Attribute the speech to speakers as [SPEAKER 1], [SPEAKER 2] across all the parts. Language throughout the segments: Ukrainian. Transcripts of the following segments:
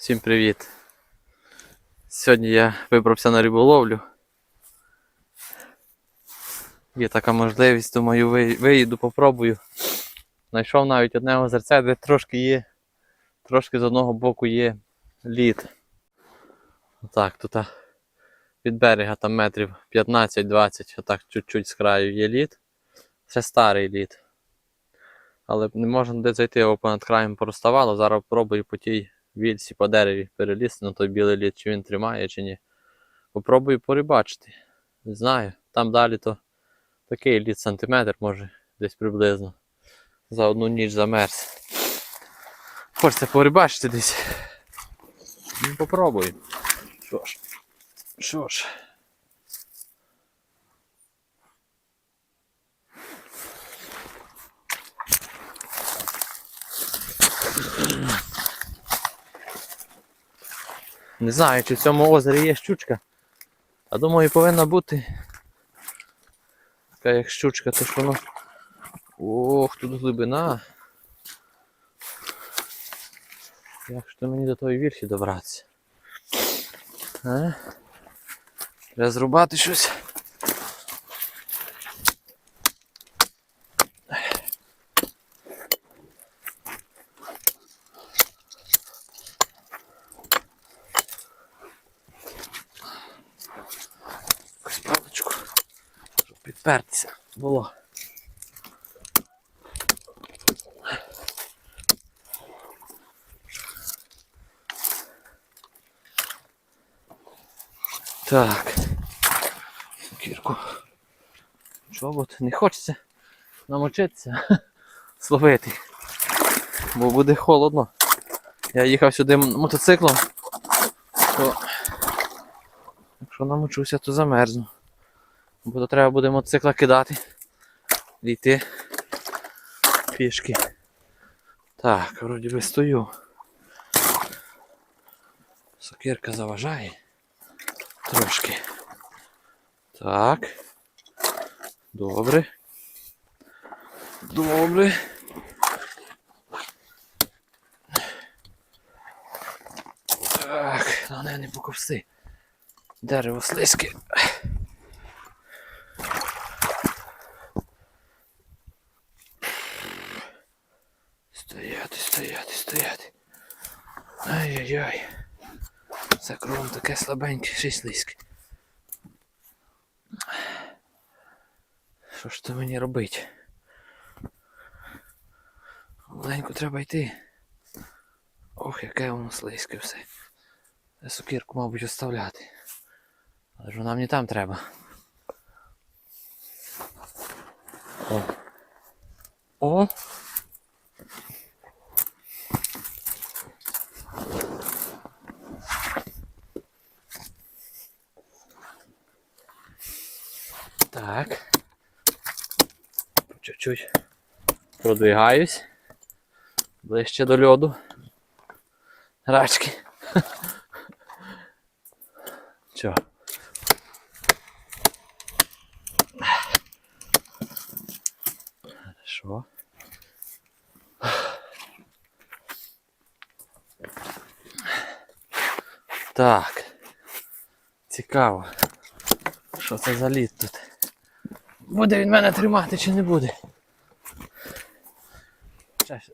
[SPEAKER 1] Всім привіт! Сьогодні я вибрався на риболовлю. Є така можливість, думаю, виїду, попробую. Знайшов навіть одне озерце, де трошки є, трошки з одного боку є лід. Отак, тут від берега там метрів 15-20, отак чуть-чуть з краю є лід. Це старий лід. Але не можна де зайти, його понад краєм пороставало. Зараз пробую по тій вільці по дереві переліз, на той білий лід, чи він тримає, чи ні. Попробую порибачити. Не знаю. Там далі то такий лід сантиметр, може, десь приблизно. За одну ніч замерз. Хочеться порибачити десь. Ну, попробую. Що ж. Що ж. Не знаю, чи в цьому озері є щучка. А думаю, повинна бути. Така як щучка, то ж воно. Ох, тут глибина. Як ж то мені до тої вірхи добратися? А? Треба зрубати щось. Якусь паличку, щоб було. Так. Кірку. Чобот. Не хочеться намочитися, словити. Бо буде холодно. Я їхав сюди мотоциклом, то якщо намочуся, то замерзну. Бо то треба буде мотоцикла кидати. І йти пішки. Так, вроді би стою. Сокирка заважає. Трошки. Так. Добре. Добре. Так, головне не поковси. Дерево слизьке. Ай-яй-яй. Це кровом таке слабеньке, ще й слизьке. Що ж то мені робити? Маленько треба йти. Ох, яке воно слизьке все. Це сокирку, мабуть, оставляти. Але ж вона мені там треба. О. О! Так. Чуть-чуть продвигаюсь. Ближче до льоду. Рачки. Чо? Хорошо. Так. Цікаво. Що це за лід тут? Буде він мене тримати чи не буде?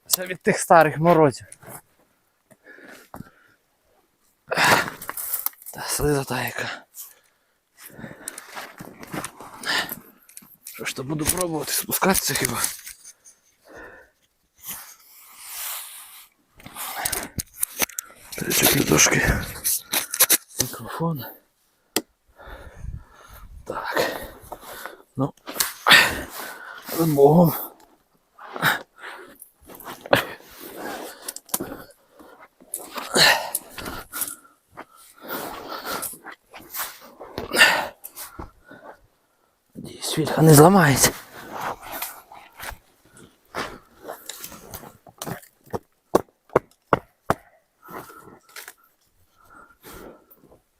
[SPEAKER 1] Ще від тих старих морозів. Та слизота яка. Що ж то буду пробувати спускатися хіба? Тричі дошки. Мікрофон. З Богом. Надіюсь, вільха не зламається.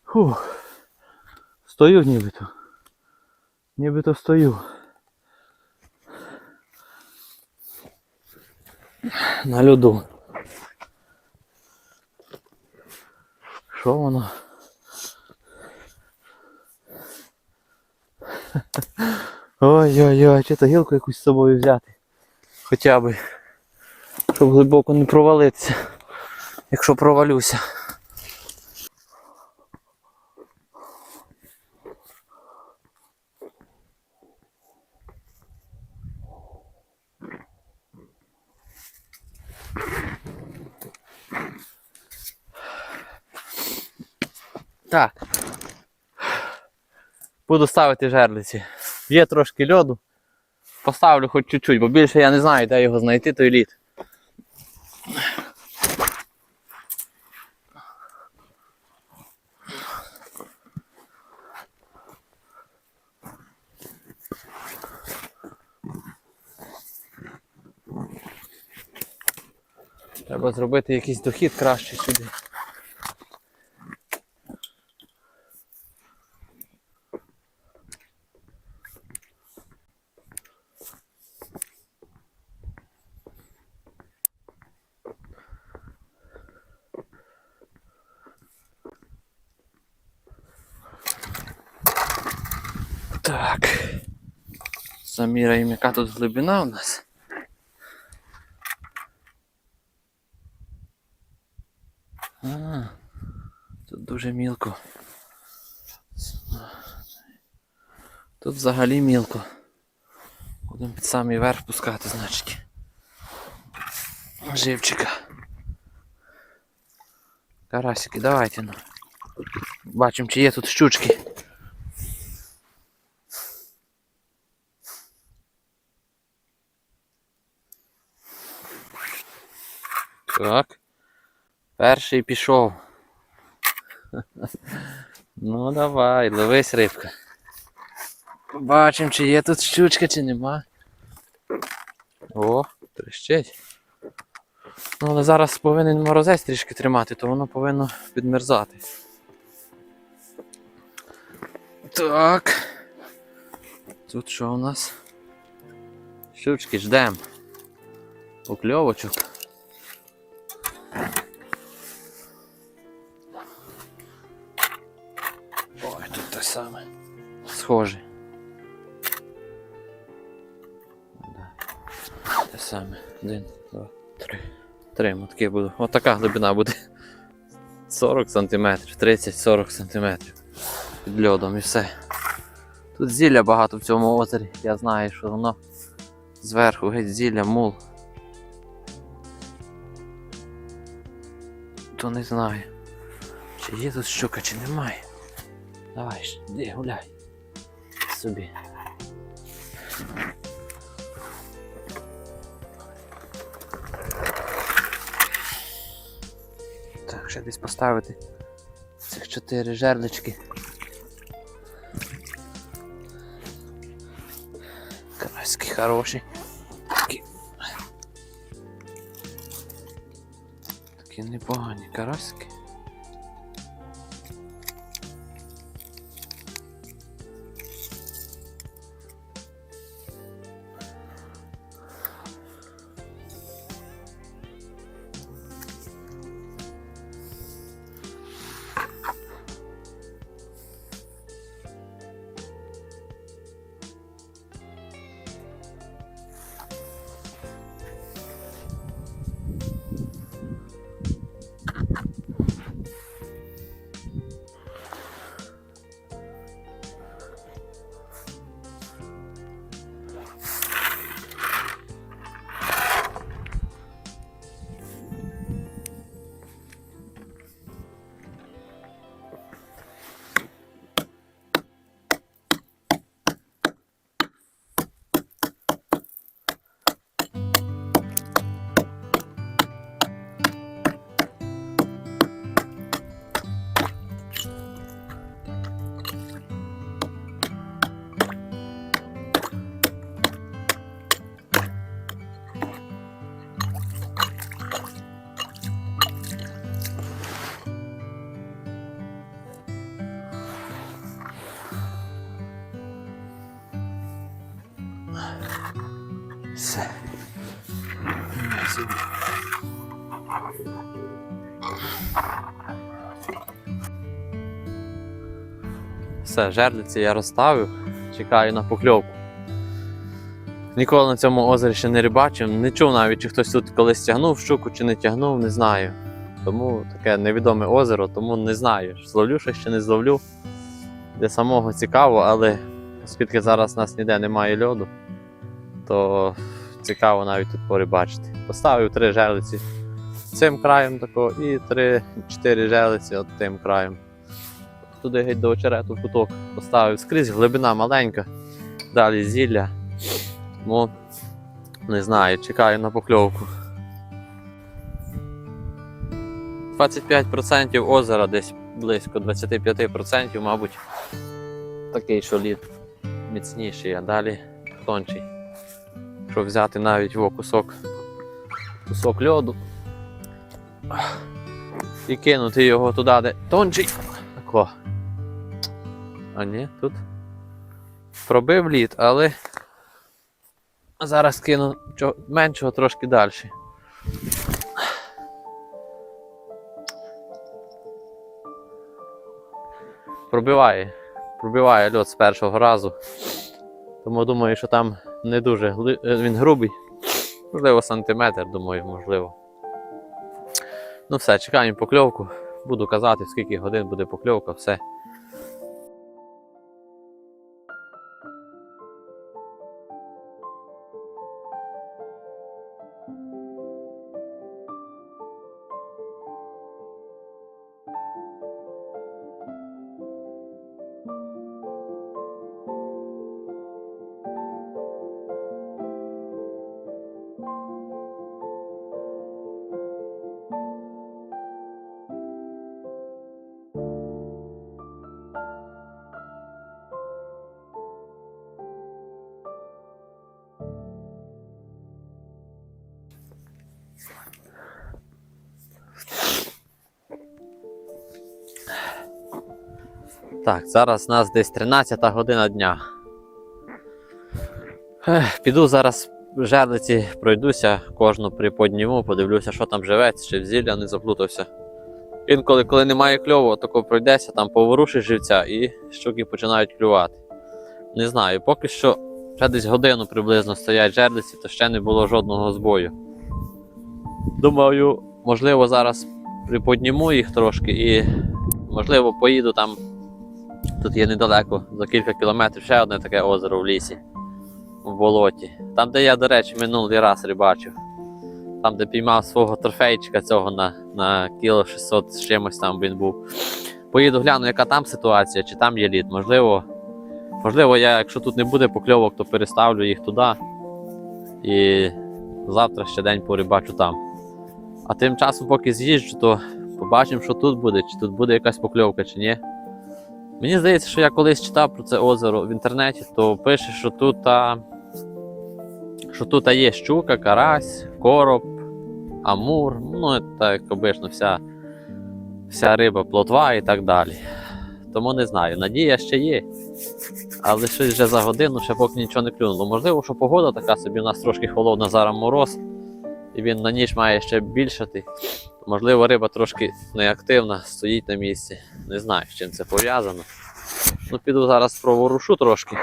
[SPEAKER 1] Фух. Стою нібито. Нібито стою. На льоду. що воно? Ой-ой-ой, чи то гілку якусь з собою взяти. Хоча би. Щоб глибоко не провалитися. Якщо провалюся. Так. Буду ставити жерлиці. Є трошки льоду. Поставлю хоч чуть-чуть, бо більше я не знаю, де його знайти, той лід. Треба зробити якийсь дохід краще сюди. Так. Заміряємо, яка тут глибина у нас. А, тут дуже мілко. Тут взагалі мілко. Будемо під самий верх пускати, значить. Живчика. Карасики, давайте ну. Бачимо, чи є тут щучки. Так. Перший пішов. Ну давай, ловись рибка. Побачимо, чи є тут щучка, чи нема. О, трещить. Ну, але зараз повинен морозець трішки тримати, то воно повинно підмерзати. Так. Тут що у нас? Щучки ждем. Покльовочок. Те саме. Схоже. Да. Те саме. Один, два, три. Три мотки буду. Ось така глибина буде. 40 см, 30-40 см. Під льодом і все. Тут зілля багато в цьому озері. Я знаю, що воно зверху геть зілля, мул. То не знаю. Чи є тут щука, чи немає. Давай, ж, іди гуляй. Собі. Так, ще десь поставити цих чотири жерлички. Караські хороші. Такі. Такі непогані караськи. Все, жерлиці я розставив, чекаю на покльовку. Ніколи на цьому озері ще не рибачив, не чув навіть, чи хтось тут колись тягнув щуку чи не тягнув, не знаю. Тому таке невідоме озеро, тому не знаю. Зловлю щось чи не зловлю. Для самого цікаво, але оскільки зараз у нас ніде немає льоду, то цікаво навіть тут порибачити. Поставив три жерлиці цим краєм тако і три-чотири желиці от тим краєм. Туди геть до очерету в куток поставив скрізь, глибина маленька, далі зілля. Тому не знаю, чекаю на покльовку. 25% озера десь близько 25%, мабуть, такий, що лід міцніший, а далі тонший. Якщо взяти навіть во кусок, кусок льоду і кинути його туди, де тончий. Тако. А ні, тут пробив лід, але зараз кину меншого трошки далі. Пробиває. Пробиває льот з першого разу. Тому думаю, що там не дуже е, він грубий. Можливо, сантиметр, думаю, можливо. Ну все, чекаємо покльовку. Буду казати, скільки годин буде покльовка, все. Так, зараз у нас десь 13 година дня. Піду зараз в жерлиці, пройдуся, кожну приподніму, подивлюся, що там живе, чи в зілля не заплутався. Інколи, коли немає кльову, тако пройдеся, там поворушиш живця і щуки починають клювати. Не знаю, поки що ще десь годину приблизно стоять жерлиці, то ще не було жодного збою. Думаю, можливо, зараз приподніму їх трошки і, можливо, поїду там Тут є недалеко, за кілька кілометрів ще одне таке озеро в лісі, в болоті. Там, де я, до речі, минулий раз рибачив. Там, де піймав свого трофейчика цього на, на кіло 600 з чимось там він був. Поїду гляну, яка там ситуація, чи там є лід. Можливо, можливо, я, якщо тут не буде покльовок, то переставлю їх туди. І завтра ще день порибачу там. А тим часом, поки з'їжджу, то побачимо, що тут буде, чи тут буде якась покльовка, чи ні. Мені здається, що я колись читав про це озеро в інтернеті, то пише, що тут, що тут є щука, карась, короб, амур, ну так як обично вся, вся риба, плотва і так далі. Тому не знаю, надія ще є. Але щось вже за годину ще поки нічого не клюнуло. Можливо, що погода така собі, у нас трошки холодна зараз мороз, і він на ніч має ще більшати. Можливо, риба трошки неактивна, стоїть на місці. Не знаю, з чим це пов'язано. Ну, піду зараз проворушу трошки.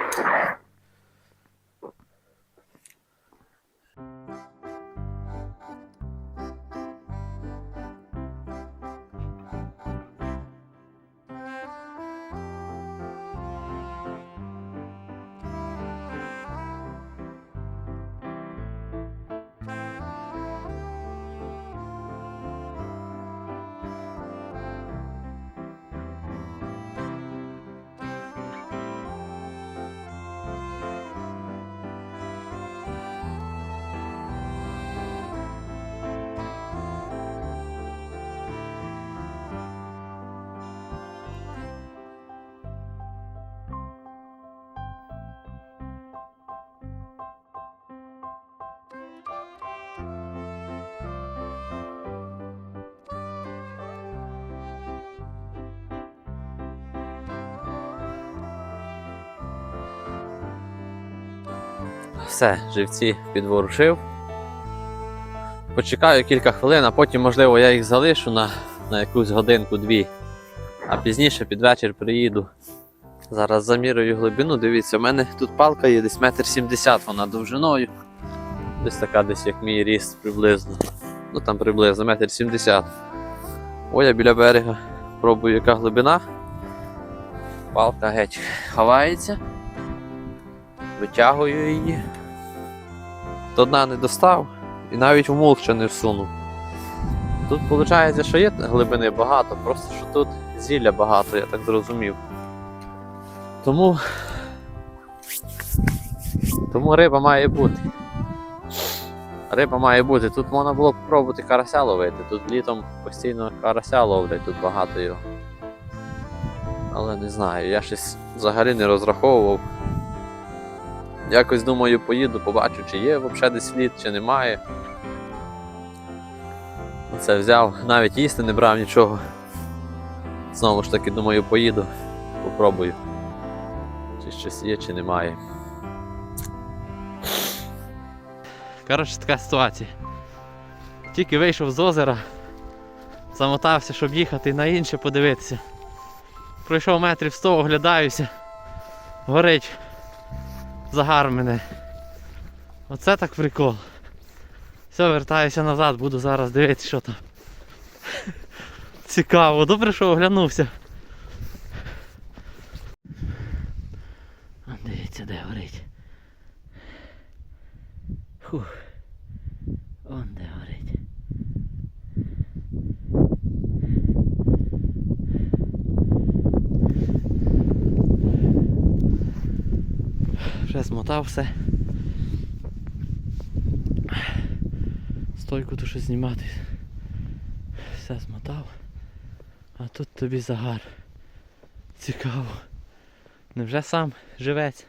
[SPEAKER 1] Все, живці підворушив. Почекаю кілька хвилин, а потім, можливо, я їх залишу на, на якусь годинку-дві. А пізніше під вечір приїду, Зараз замірюю глибину, дивіться, у мене тут палка є десь метр сімдесят, вона довжиною. Десь така десь як мій ріст приблизно. Ну там приблизно метр сімдесят. Ой, я біля берега. Пробую, яка глибина. Палка геть ховається. Витягую її. До дна не достав і навіть в мул ще не всунув. Тут виходить, що є глибини багато, просто що тут зілля багато, я так зрозумів. Тому. Тому риба має бути. Риба має бути. Тут можна було б спробувати карася ловити. Тут літом постійно карася ловлять, тут багато його. Але не знаю, я щось взагалі не розраховував. Якось думаю, поїду, побачу, чи є взагалі десь слід, чи немає. Оце взяв, навіть їсти не брав нічого. Знову ж таки, думаю, поїду, попробую. Чи щось є, чи немає. Коротше, така ситуація. Тільки вийшов з озера, замотався, щоб їхати на інше подивитися. Пройшов метрів 100, оглядаюся. Горить загар мене. Оце так прикол. Все, вертаюся назад, буду зараз дивитися, що там. Цікаво, добре, що оглянувся. А, Дивіться, де горить. Фух. Он де горить. Вже змотав все. Стойку то що знімати. Все змотав. А тут тобі загар. Цікаво. Невже сам живець?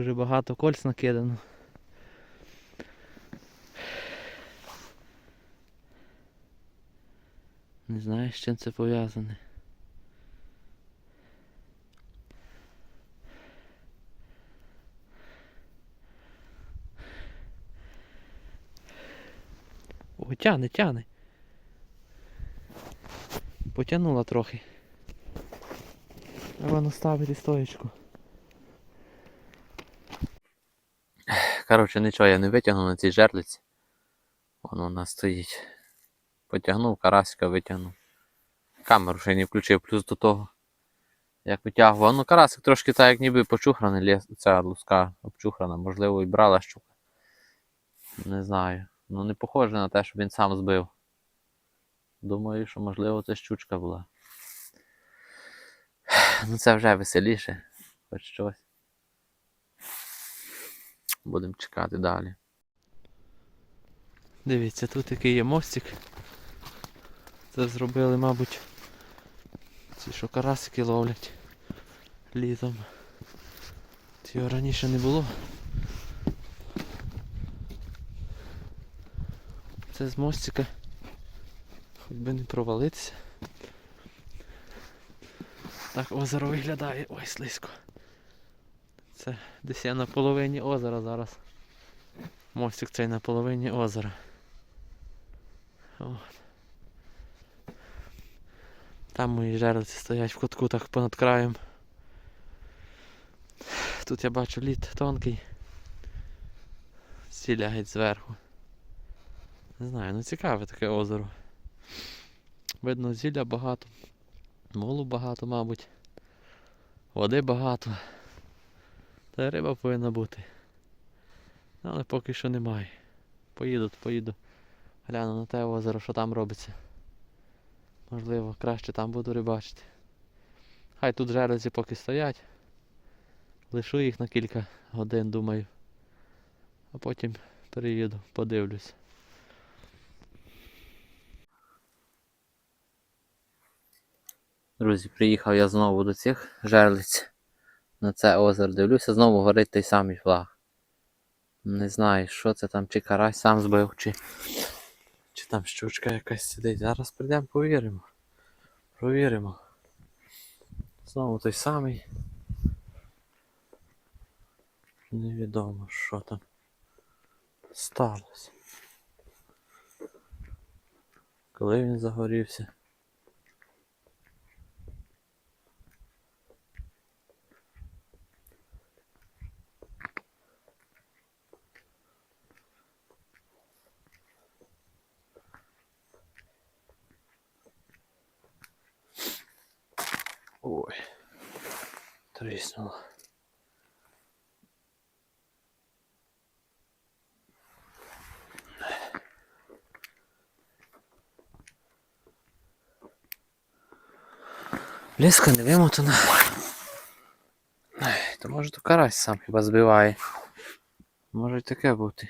[SPEAKER 1] Дуже багато кольц накидано. Не знаю, з чим це пов'язане. О, тяне, тяне. Потягнула трохи. Треба наставити стоечку. Коротше, нічого я не витягнув на цій жерлиці. Воно у нас стоїть. Потягнув, карасика витягнув. Камеру ще не включив, плюс до того. Як витягував. Ну, карасик трошки так, як ніби почухраний, ця луска обчухрана, можливо, і брала щука. Не знаю. Ну не похоже на те, щоб він сам збив. Думаю, що можливо це щучка була. Ну це вже веселіше. Хоч щось. Будемо чекати далі. Дивіться, тут який є мостик. Це зробили, мабуть, ці що карасики ловлять літом. Цього раніше не було. Це з мостика. Хоч би не провалитися. Так озеро виглядає. Ой, слизько. Це десь я на половині озера зараз. Мостик цей на половині озера. От. Там мої жерлиці стоять в кутку так понад краєм. Тут я бачу лід тонкий. Сіля геть зверху. Не знаю, ну цікаве таке озеро. Видно, зілля багато, молу багато, мабуть. Води багато. Та риба повинна бути. Але поки що немає. Поїду, поїду. Гляну на те озеро, що там робиться. Можливо, краще там буду рибачити. Хай тут жерезі поки стоять. Лишу їх на кілька годин, думаю. А потім приїду, подивлюсь. Друзі, приїхав я знову до цих жерлиць. На це озеро дивлюся, знову горить той самий флаг. Не знаю, що це там, чи карась сам збив, чи, чи там щучка якась сидить. Зараз прийдемо, повіримо. Провіримо. Знову той самий. Невідомо, що там сталося. Коли він загорівся? Ой, тріснуло. Леска не вимотана. То може то карась сам хіба збиває. Може й таке бути.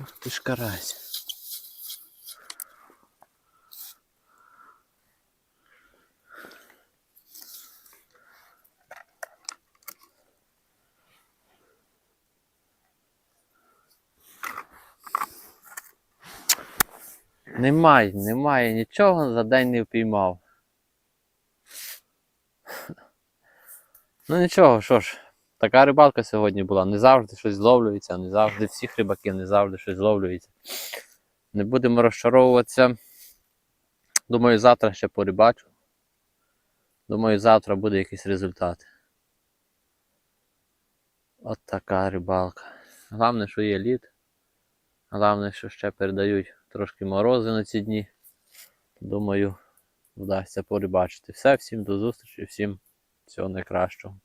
[SPEAKER 1] Ух ти ж карась. Немає, немає нічого, за день не впіймав. Ну нічого, що ж, така рибалка сьогодні була. Не завжди щось зловлюється, не завжди всіх рибаків, не завжди щось зловлюється. Не будемо розчаровуватися. Думаю, завтра ще порибачу. Думаю, завтра буде якийсь результат. От така рибалка. Головне, що є лід. Головне, що ще передають трошки морози на ці дні. Думаю, вдасться порибачити. Все, всім до зустрічі, всім всього найкращого.